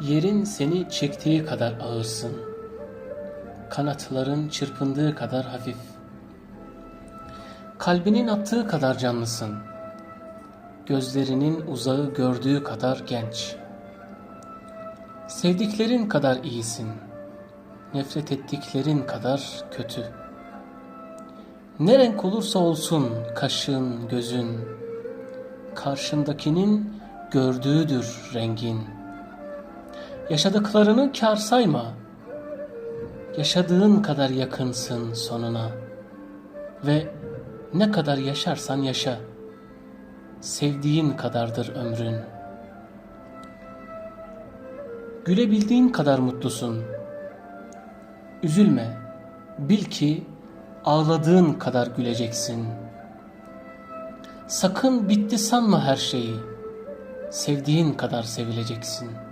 Yerin seni çektiği kadar ağırsın. Kanatların çırpındığı kadar hafif. Kalbinin attığı kadar canlısın. Gözlerinin uzağı gördüğü kadar genç. Sevdiklerin kadar iyisin. Nefret ettiklerin kadar kötü. Ne renk olursa olsun kaşın, gözün, karşındakinin gördüğüdür rengin. Yaşadıklarını kar sayma. Yaşadığın kadar yakınsın sonuna. Ve ne kadar yaşarsan yaşa. Sevdiğin kadardır ömrün. Gülebildiğin kadar mutlusun. Üzülme. Bil ki ağladığın kadar güleceksin. Sakın bitti sanma her şeyi. Sevdiğin kadar sevileceksin.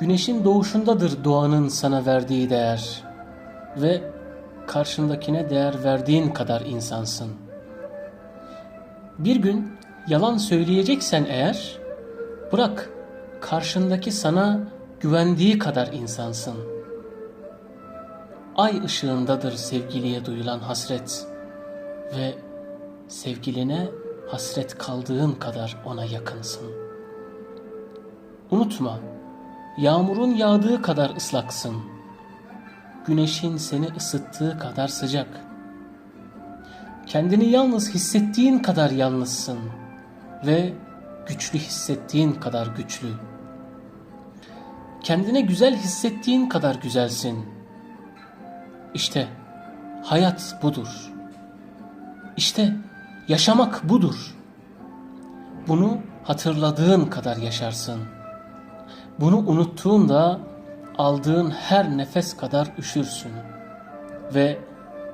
Güneşin doğuşundadır doğanın sana verdiği değer ve karşındakine değer verdiğin kadar insansın. Bir gün yalan söyleyeceksen eğer bırak karşındaki sana güvendiği kadar insansın. Ay ışığındadır sevgiliye duyulan hasret ve sevgiline hasret kaldığın kadar ona yakınsın. Unutma, yağmurun yağdığı kadar ıslaksın. Güneşin seni ısıttığı kadar sıcak. Kendini yalnız hissettiğin kadar yalnızsın ve güçlü hissettiğin kadar güçlü. Kendine güzel hissettiğin kadar güzelsin. İşte hayat budur. İşte yaşamak budur. Bunu hatırladığın kadar yaşarsın. Bunu unuttuğunda aldığın her nefes kadar üşürsün. Ve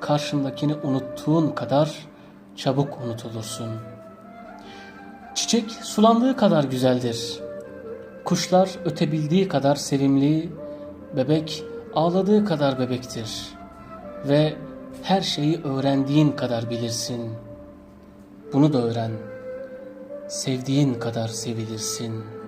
karşındakini unuttuğun kadar çabuk unutulursun. Çiçek sulandığı kadar güzeldir. Kuşlar ötebildiği kadar sevimli, bebek ağladığı kadar bebektir. Ve her şeyi öğrendiğin kadar bilirsin. Bunu da öğren. Sevdiğin kadar sevilirsin.''